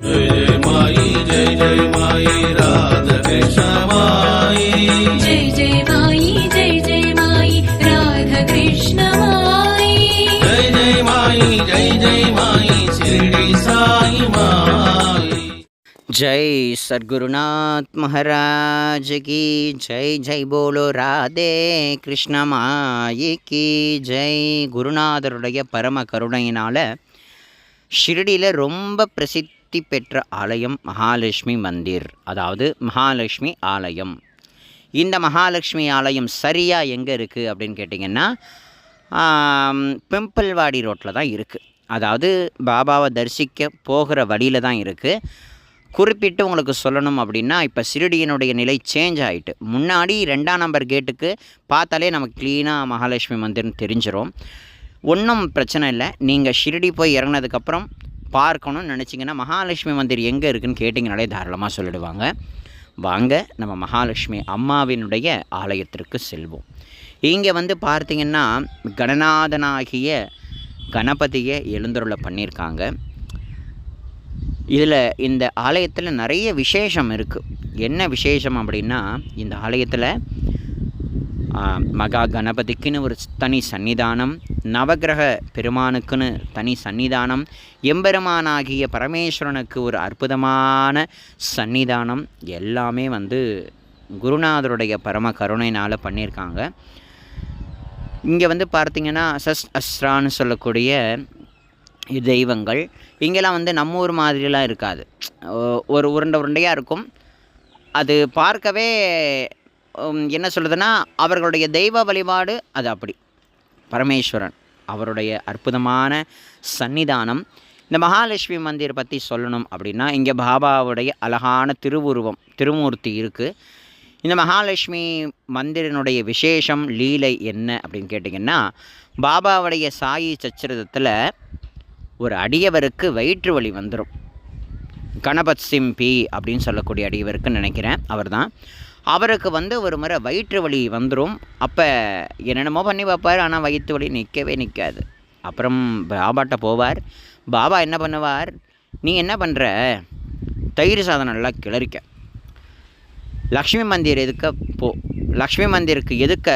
जय माई जय जय माई राधा कृष्ण माई जय जय माई जय जय माई राधा कृष्ण माई जय जय माई जय जय माई शिरडी साई माई जय सद्गुरुनाथ महाराज की जय जय बोलो ராதே கிருஷ்ண மாயிக்கு ஜெய் குருநாதருடைய பரம கருணையினால் ஷிரடியில் ரொம்ப பிரசித்தி பெற்ற ஆலயம் மகாலட்சுமி மந்திர் அதாவது மகாலட்சுமி ஆலயம். இந்த மகாலட்சுமி ஆலயம் சரியாக எங்கே இருக்குது அப்படின்னு கேட்டிங்கன்னா பிம்பிள்வாடி ரோட்டில் தான் இருக்குது அதாவது பாபாவை தரிசிக்க போகிற வழியில் தான் இருக்குது குறிப்பிட்டு உங்களுக்கு சொல்லணும் அப்படின்னா இப்போ சிறுடியினுடைய நிலை சேஞ்ச் ஆகிட்டு முன்னாடி ரெண்டாம் நம்பர் கேட்டுக்கு பார்த்தாலே நமக்கு க்ளீனாக மகாலட்சுமி மந்திர்னு தெரிஞ்சிடும் ஒன்றும் பிரச்சனை இல்லை. நீங்கள் ஷிரடி போய் இறங்கினதுக்கப்புறம் பார்க்கணும்னு நினச்சிங்கன்னா மகாலட்சுமி மந்திர் எங்கே இருக்குதுன்னு கேட்டிங்கனாலே தாராளமாக சொல்லிடுவாங்க. வாங்க நம்ம மகாலட்சுமி அம்மாவினுடைய ஆலயத்திற்கு செல்வோம். இங்கே வந்து பார்த்திங்கன்னா கணநாதனாகிய கணபதியை எழுந்தருளை பண்ணியிருக்காங்க. இதில் இந்த ஆலயத்தில் நிறைய விசேஷம் இருக்குது என்ன விசேஷம் அப்படின்னா இந்த ஆலயத்தில் மகா கணபதிக்குன்னு ஒரு தனி சன்னிதானம் நவக்கிரக பெருமானுக்குன்னு தனி சன்னிதானம் எம்பெருமானாகிய பரமேஸ்வரனுக்கு ஒரு அற்புதமான சன்னிதானம். எல்லாமே வந்து குருநாதருடைய பரம கருணைனால் பண்ணியிருக்காங்க. இங்கே வந்து பார்த்திங்கன்னா சஸ் அஸ்ரான்னு சொல்லக்கூடிய தெய்வங்கள். இங்கெல்லாம் வந்து நம்ம ஊர் மாதிரிலாம் இருக்காது. ஒரு உருண்டை உருண்டையாக இருக்கும். அது பார்க்கவே என்ன சொல்லுதுன்னா அவர்களுடைய தெய்வ வழிபாடு அது அப்படி. பரமேஸ்வரன் அவருடைய அற்புதமான சன்னிதானம். இந்த மகாலட்சுமி மந்திர் பற்றி சொல்லணும் அப்படின்னா இங்கே பாபாவுடைய அழகான திருவுருவம் திருமூர்த்தி இருக்குது இந்த மகாலட்சுமி மந்திரனுடைய விசேஷம் லீலை என்ன அப்படின்னு கேட்டிங்கன்னா பாபாவுடைய சாயி சச்சரிதத்தில் ஒரு அடியவருக்கு வயிற்று வலி வந்துடும் கணபத் சிம்பி அப்படின்னு சொல்லக்கூடிய அடியவருக்குன்னு நினைக்கிறேன் அவர்தான். அவருக்கு வந்து ஒரு முறை வயிற்று வலி வந்துடும் அப்போ என்னென்னமோ பண்ணி பார்ப்பார். ஆனால் வயிற்று வலி நிற்கவே நிற்காது அப்புறம் பாபாட்ட போவார். பாபா என்ன பண்ணுவார்? நீ என்ன பண்ணுற தயிர் சாதம் நல்லா கிளறிக்க. லக்ஷ்மி மந்திர் எதுக்க போ லக்ஷ்மி மந்திருக்கு எதுக்க?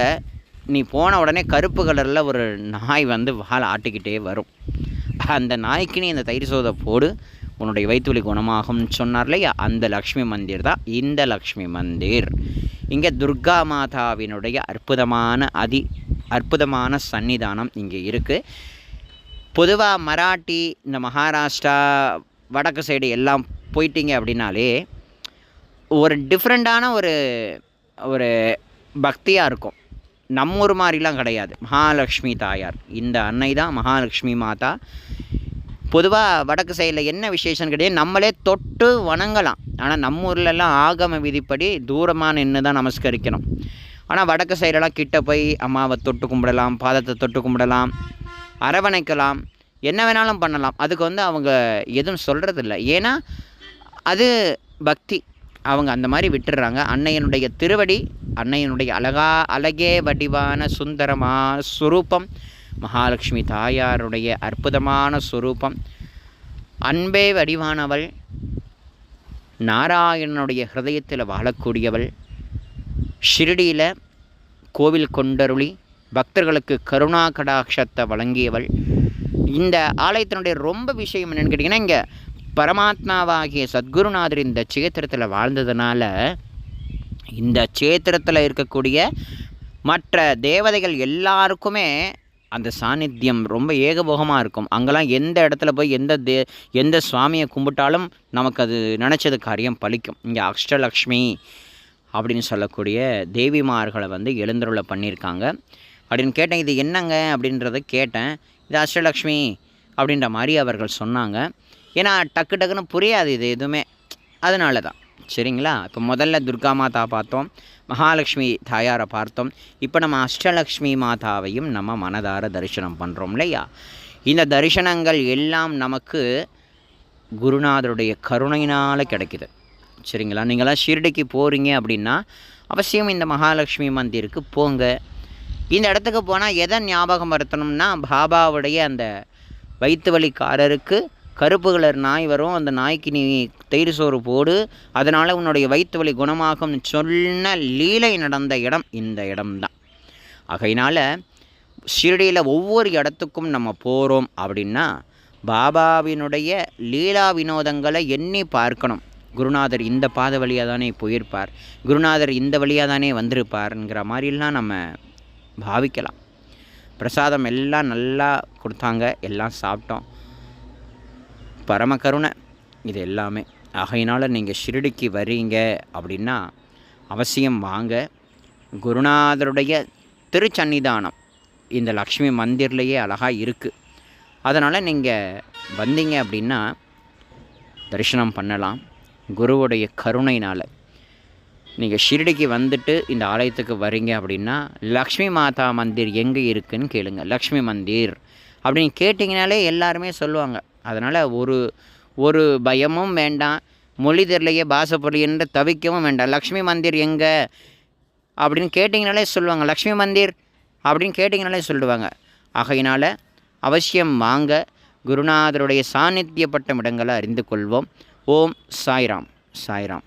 நீ போன உடனே கருப்பு கலரில் ஒரு நாய் வந்து வாழை ஆட்டிக்கிட்டே வரும். அந்த நாய்க்கு நீ இந்த தயிர் சோதை போடு. உன்னுடைய வயிற்றுவலி குணமாகும்னு சொன்னார் இல்லையா? அந்த லக்ஷ்மி மந்திர் தான் இந்த லக்ஷ்மி மந்திர். இங்கே துர்கா மாதாவினுடைய அற்புதமான அதி அற்புதமான சன்னிதானம் இங்கே இருக்குது பொதுவாக மராட்டி இந்த மகாராஷ்டிரா வடக்கு சைடு எல்லாம் போயிட்டீங்க அப்படின்னாலே ஒரு டிஃப்ரெண்ட்டான ஒரு ஒரு பக்தியாக இருக்கும். நம்ம ஊர் மாதிரிலாம் கிடையாது. மகாலட்சுமி தாயார். இந்த அன்னை தான் மகாலட்சுமி மாதா. பொதுவாக வடக்கு சைடில் என்ன விசேஷம் கிடையாது நம்மளே தொட்டு வணங்கலாம். ஆனால் நம்ம ஊர்லெல்லாம் ஆகம விதிப்படி தூரமாக நின்று தான் நமஸ்கரிக்கணும். ஆனால் வடக்கு சைடெல்லாம் கிட்ட போய் அம்மாவை தொட்டு கும்பிடலாம் பாதத்தை தொட்டு கும்பிடலாம் அரவணைக்கலாம் என்ன வேணாலும் பண்ணலாம். அதுக்கு வந்து அவங்க எதுவும் சொல்கிறதில்ல ஏன்னா அது பக்தி. அவங்க அந்த மாதிரி விட்டுடுறாங்க. அன்னையனுடைய திருவடி அன்னையனுடைய அழகா அழகே வடிவான சுந்தரமாக சுரூபம். மகாலட்சுமி தாயாருடைய அற்புதமான சுரூபம். அன்பே வடிவானவள் நாராயணனுடைய ஹிருதயத்தில் வாழக்கூடியவள் ஷிரடியில் கோவில் கொண்டருளி பக்தர்களுக்கு கருணா கடாட்சத்தை வழங்கியவள். இந்த ஆலயத்தினுடைய ரொம்ப விஷயம் என்னென்னு கேட்டிங்கன்னா இங்கே பரமாத்மாவாகிய சத்குருநாதர் இந்த சேத்திரத்தில் வாழ்ந்ததுனால இந்த சேத்திரத்தில் இருக்கக்கூடிய மற்ற தேவதைகள் எல்லாருக்குமே அந்த சாநித்தியம் ரொம்ப ஏகபோகமாக இருக்கும். அங்கெல்லாம் எந்த இடத்துல போய் எந்த தே எந்த சுவாமியை கும்பிட்டாலும் நமக்கு அது நினச்சது காரியம் பலிக்கும். இங்கே அஷ்டலக்ஷ்மி அப்படின்னு சொல்லக்கூடிய தேவிமார்களை வந்து எழுந்தருளை பண்ணியிருக்காங்க. அப்படின்னு கேட்டேன் இது என்னங்க? அப்படின்றத கேட்டேன். இது அஷ்டலக்ஷ்மி அப்படின்ற மாதிரி அவர்கள் சொன்னாங்க. ஏன்னா டக்கு டக்குன்னு புரியாது இது எதுவுமே. அதனால தான் சரிங்களா? இப்போ முதல்ல துர்கா மாதா பார்த்தோம். மகாலட்சுமி தாயாரை பார்த்தோம். இப்போ நம்ம அஷ்டலக்ஷ்மி மாதாவையும் நம்ம மனதார தரிசனம் பண்ணுறோம் இல்லையா? இந்த தரிசனங்கள் எல்லாம் நமக்கு குருநாதருடைய கருணையினால் கிடைக்குது. சரிங்களா? நீங்களாம் ஷிரடிக்கு போகிறீங்க அப்படின்னா அவசியம் இந்த மகாலட்சுமி மந்திருக்கு போங்க. இந்த இடத்துக்கு போனால் எதை ஞாபகம் வருத்தணும்னா பாபாவுடைய அந்த வயிற்று வலிக்காரருக்கு கருப்பு கலர் நாய் வரும். அந்த நாய்க்கு நீ தயிர் சோறு போடு. அதனால் உன்னுடைய வயிற்று வலி குணமாகும் சொன்ன லீலை நடந்த இடம் இந்த இடம்தான். ஆகையினால் ஷிரடியில் ஒவ்வொரு இடத்துக்கும் நம்ம போகிறோம் அப்படின்னா பாபாவினுடைய லீலா வினோதங்களை எண்ணி பார்க்கணும். குருநாதர் இந்த பாத வழியாக தானே போயிருப்பார். குருநாதர் இந்த வழியாக தானே வந்திருப்பாருங்கிற மாதிரிலாம் நம்ம பாவிக்கலாம். பிரசாதம் எல்லாம் நல்லா கொடுத்தாங்க. எல்லாம் சாப்பிட்டோம். பரம கருணை. இது எல்லாமே. ஆகையினால் நீங்கள் ஷிரடிக்கு வரீங்க அப்படின்னா அவசியம் வாங்க. குருநாதருடைய திருச்சன்னிதானம் இந்த லக்ஷ்மி மந்திர்லேயே அழகாக இருக்குது அதனால் நீங்கள் வந்தீங்க அப்படின்னா தரிசனம் பண்ணலாம். குருவுடைய கருணைனால் நீங்கள் ஷிரடிக்கு வந்துட்டு இந்த ஆலயத்துக்கு வரீங்க அப்படின்னா லக்ஷ்மி மாதா மந்திர் எங்கே இருக்குதுன்னு கேளுங்க. லக்ஷ்மி மந்திர் அப்படின்னு கேட்டிங்கனாலே எல்லாருமே சொல்லுவாங்க. அதனால் ஒரு ஒரு பயமும் வேண்டாம். மொழி தெரியலையே பாசை என்று தவிக்கவும் வேண்டாம். லக்ஷ்மி மந்திர் எங்கே? அப்படின்னு கேட்டிங்கனாலே சொல்லுவாங்க. லக்ஷ்மி மந்திர் அப்படின்னு கேட்டிங்கனாலே சொல்லுவாங்க. ஆகையினால் அவசியம் வாங்க. குருநாதருடைய சாநித்தியப்பட்ட இடங்களை அறிந்து கொள்வோம். ஓம் சாய்ராம். சாய்ராம்.